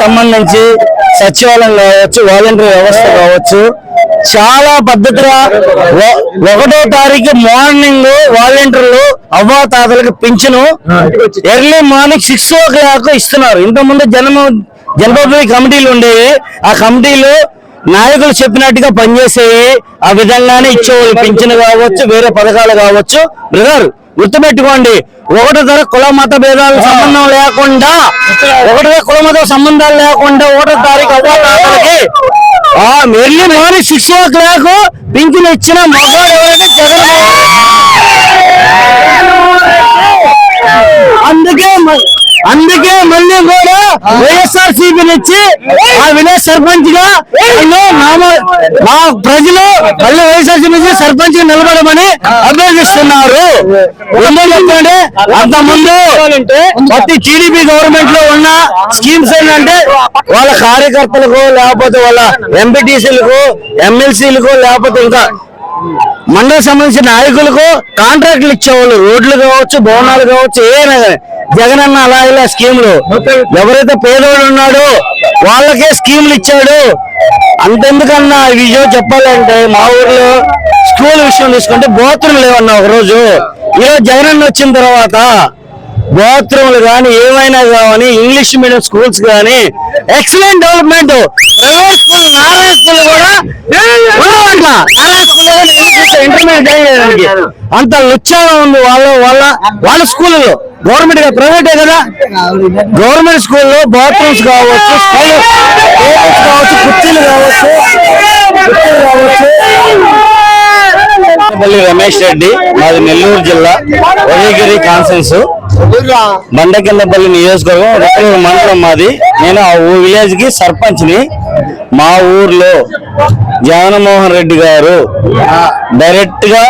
సంబంధించి సచివాలయం కావచ్చు వాలంటీర్ వ్యవస్థ కావచ్చు చాలా పద్ధతిగా ఒకటో తారీఖు మార్నింగ్ వాలంటీర్లు అవ్వాతాతలకు పింఛను early morning six o'clock ఇస్తున్నారు. ఇంతకుముందు జనం జనపద కమిటీలు ఉండేవి. ఆ కమిటీలు నాయకులు చెప్పినట్టుగా పనిచేసేవి ఆ విధంగానే ఇచ్చేవాళ్ళు పెంచిన కావచ్చు వేరే పథకాలు కావచ్చు. బ్రదర్ గుర్తుపెట్టుకోండి ఒకటి ధర కుల మత భేదాల సంబంధం లేకుండా ఒకటి కుల మత సంబంధాలు లేకుండా ఒకటో తారీఖు ఆ early morning six o'clock ఇచ్చిన మగాడు ఎవరైతే జగన్ అందుకే మ- మళ్ళీ కూడా వైఎస్ఆర్ సిపి ఇచ్చి ఆ విలేజ్ సర్పంచ్గా మా ప్రజలు మళ్ళీ వైఎస్ఆర్ సిపి నుంచి సర్పంచ్గా నిలబడమని అభ్యర్థిస్తున్నారు. ఎందుకు అంత ముందు ప్రతి టీడీపీ గవర్నమెంట్లో ఉన్న స్కీమ్స్ ఏంటంటే వాళ్ళ కార్యకర్తలకు లేకపోతే వాళ్ళ ఎంపీటీసీలకు ఎమ్మెల్సీలకు లేకపోతే ఇంకా మండల సంబంధించిన నాయకులకు కాంట్రాక్ట్లు ఇచ్చేవాళ్ళు. రోడ్లు కావచ్చు భవనాలు కావచ్చు ఏమైనా కానీ. జగన్ అన్న అలాగే స్కీములు. ఎవరైతే పేదోడు ఉన్నాడో వాళ్ళకే స్కీములు ఇచ్చాడు. అంతెందుకన్నా ఈ విషయం చెప్పాలంటే మా ఊర్లో స్కూల్ విషయం తీసుకుంటే గోత్రం లేవన్నా ఒక రోజు ఈరోజు జగన్ అన్న వచ్చిన తర్వాత గోత్రములు కానీ ఏమైనా కానీ ఇంగ్లీష్ మీడియం స్కూల్స్ కానీ excellent development. Private school Narayana school కూడా నారాయణ స్కూల్ ఇంటర్మీడియట్ అంత లుచ్చాగా ఉంది వాళ్ళ వాళ్ళ వాళ్ళ స్కూల్లో గవర్నమెంట్ ప్రైవేటే కదా? గవర్నమెంట్ స్కూల్లో బాత్రూమ్స్ కావచ్చు టేబుల్స్ కావచ్చు కుర్చీలు కావచ్చు కుర్చీలు కావచ్చు. పల్లి రమేష్ రెడ్డి మాది నెల్లూరు జిల్లా ఉదయగిరి కాన్సెన్స్ బండకిందపల్లి నియోజకవర్గం రత్నూరు మండలం మాది. నేను ఆ ఊ విలేజ్కి సర్పంచ్ని మా ఊర్లో జగన్మోహన్ రెడ్డి గారు డైరెక్ట్గా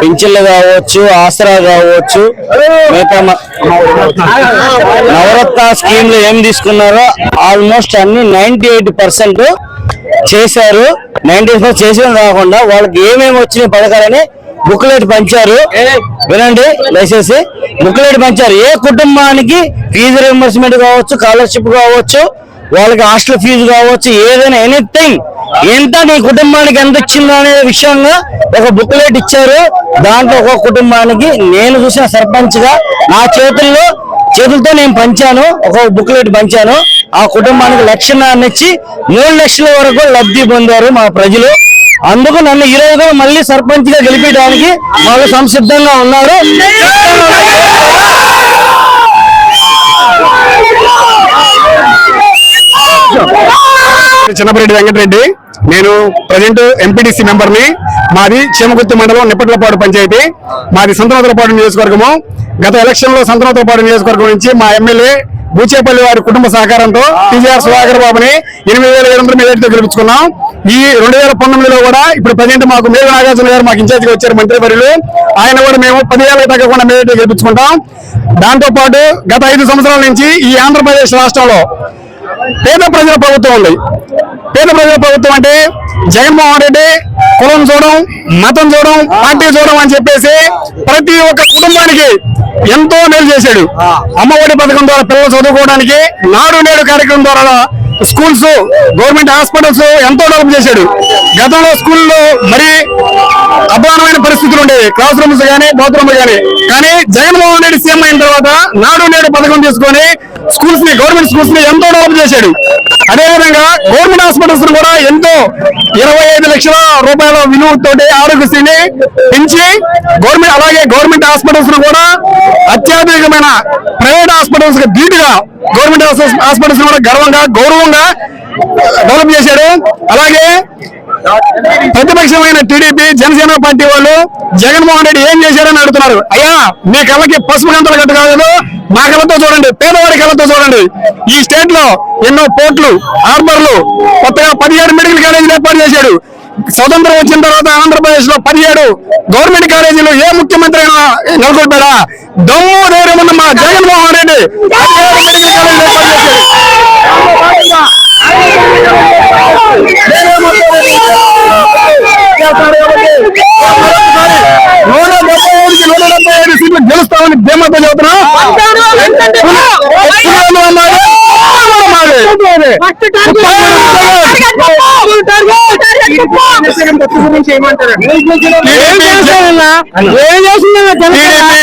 పింఛన్లు కావచ్చు ఆసరా కావచ్చు మిగతా మ- నవరత్న స్కీమ్లు ఏం తీసుకున్నారో ఆల్మోస్ట్ అన్ని నైన్టీ ఎయిట్ పర్సెంట్ చేశారు. నైన్టీ పర్సెంట్ చేసిన కాకుండా వాళ్ళకి ఏమేమి వచ్చినాయి పథకాలని బుక్లెట్ పంచారు. వినండి దయచేసి. బుక్లెట్ పంచారు. ఏ కుటుంబానికి ఫీజు రియంబర్స్మెంట్ కావచ్చు స్కాలర్షిప్ కావచ్చు వాళ్ళకి హాస్టల్ ఫీజు కావచ్చు ఏదైనా ఎనీథింగ్ ఎంత నీ కుటుంబానికి ఎంత ఇచ్చిందో అనే విషయంగా ఒక బుక్లెట్ ఇచ్చారు. దాంట్లో ఒక కుటుంబానికి నేను చూసిన సర్పంచ్గా నా చేతుల్లో చేతులతో నేను పంచాను ఒక బుక్లెట్ పంచాను. ఆ కుటుంబానికి లక్షణాన్ని ఇచ్చి మూడు లక్షల వరకు లబ్ధి పొందారు మా ప్రజలు. అందుకు నన్ను ఈ రోజు మళ్ళీ సర్పంచ్గా గెలిపించడానికి వాళ్ళు సంసిద్ధంగా ఉన్నారు. చిన్నపరెడ్డి వెంకటరెడ్డి. నేను ప్రజెంట్ ఎంపీటీసీ మెంబర్ని. మాది చీమగుర్తి మండలం నిప్పట్లపాడు పంచాయతీ. మాది సంతనోతలపాడు నియోజకవర్గము. గత ఎలక్షన్లో సంతనోతలపాడు నియోజకవర్గం నుంచి మా ఎమ్మెల్యే బూచేపల్లి వారి కుటుంబ సహకారంతో టీజీఆర్ సుధాకర్ బాబుని ఎనిమిది వేల ఏడు వందల మెజార్టీతో గెలుపుకున్నాం ఈ రెండు వేల పంతొమ్మిదిలో కూడా ఇప్పుడు ప్రజెంట్ మాకు మేలు నాగార్జున గారు మాకు ఇన్ఛార్జిగా వచ్చారు మంత్రి వర్యులు. ఆయన కూడా మేము పదివేలకు తగ్గకుండా మెజార్టీ గెలిపించుకుంటాం. దాంతోపాటు గత ఐదు సంవత్సరాల నుంచి ఈ ఆంధ్రప్రదేశ్ రాష్ట్రంలో పేద ప్రజల ప్రభుత్వం ఉంది. పేద ప్రజల ప్రభుత్వం అంటే జగన్మోహన్ రెడ్డి కులం చూడడం మతం చూడడం పార్టీ చూడడం అని చెప్పేసి ప్రతి ఒక్క కుటుంబానికి ఎంతో మేలు చేశాడు. అమ్మఒడి పథకం ద్వారా పిల్లలు చదువుకోవడానికి నాడు నేడు కార్యక్రమం ద్వారా స్కూల్స్ గవర్నమెంట్ హాస్పిటల్స్ ఎంతో డెవలప్ చేశాడు. గతంలో స్కూల్లో మరి అధ్వానమైన పరిస్థితులు ఉండేవి. క్లాస్ రూమ్స్ కానీ బాత్రూమ్స్ కానీ కానీ జగన్మోహన్ రెడ్డి సీఎం అయిన తర్వాత నాడు నేడు పథకం తీసుకొని స్కూల్స్ని గవర్నమెంట్ స్కూల్స్ని ఎంతో డెవలప్ చేశాడు. అదేవిధంగా గవర్నమెంట్ హాస్పిటల్స్ కూడా ఎంతో ఇరవై ఐదు లక్షల రూపాయల విలువతోటి ఆరోగ్యశ్రీని పెంచి గవర్నమెంట్ అలాగే గవర్నమెంట్ హాస్పిటల్స్ కూడా అత్యాధునికమైన ప్రైవేట్ హాస్పిటల్స్కి ధీటుగా గవర్నమెంట్ హాస్పిటల్స్ కూడా గర్వంగా గౌరవంగా డెవలప్ చేశాడు. అలాగే ప్రతిపక్షమైన టీడీపీ జనసేన పార్టీ వాళ్ళు జగన్మోహన్ రెడ్డి ఏం చేశారని అడుగుతున్నారు. అయ్యా మీ కళ్ళకి పసుపు గంతలు గట్టు కాదు మా కళ్ళతో చూడండి పేదవాడి కళ్ళతో చూడండి. ఈ స్టేట్లో ఎన్నో పోర్ట్లు హార్బర్లు కొత్తగా పదిహేడు మెడికల్ కాలేజీలు ఏర్పాటు చేశాడు. స్వతంత్రం వచ్చిన తర్వాత ఆంధ్రప్రదేశ్లో పదిహేడు గవర్నమెంట్ కాలేజీలు ఏ ముఖ్యమంత్రి అయినా నెలకొల్పాడా? దమ్ము ధైర్యం ఉన్న మా జగన్మోహన్ రెడ్డి పదిహేడు మెడికల్ కాలేజీలు ఏర్పాటు చేశాడు.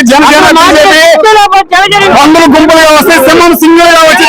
జనసేన వందల గుంపులుగా వస్తే సింహం సింగిల్గా వచ్చి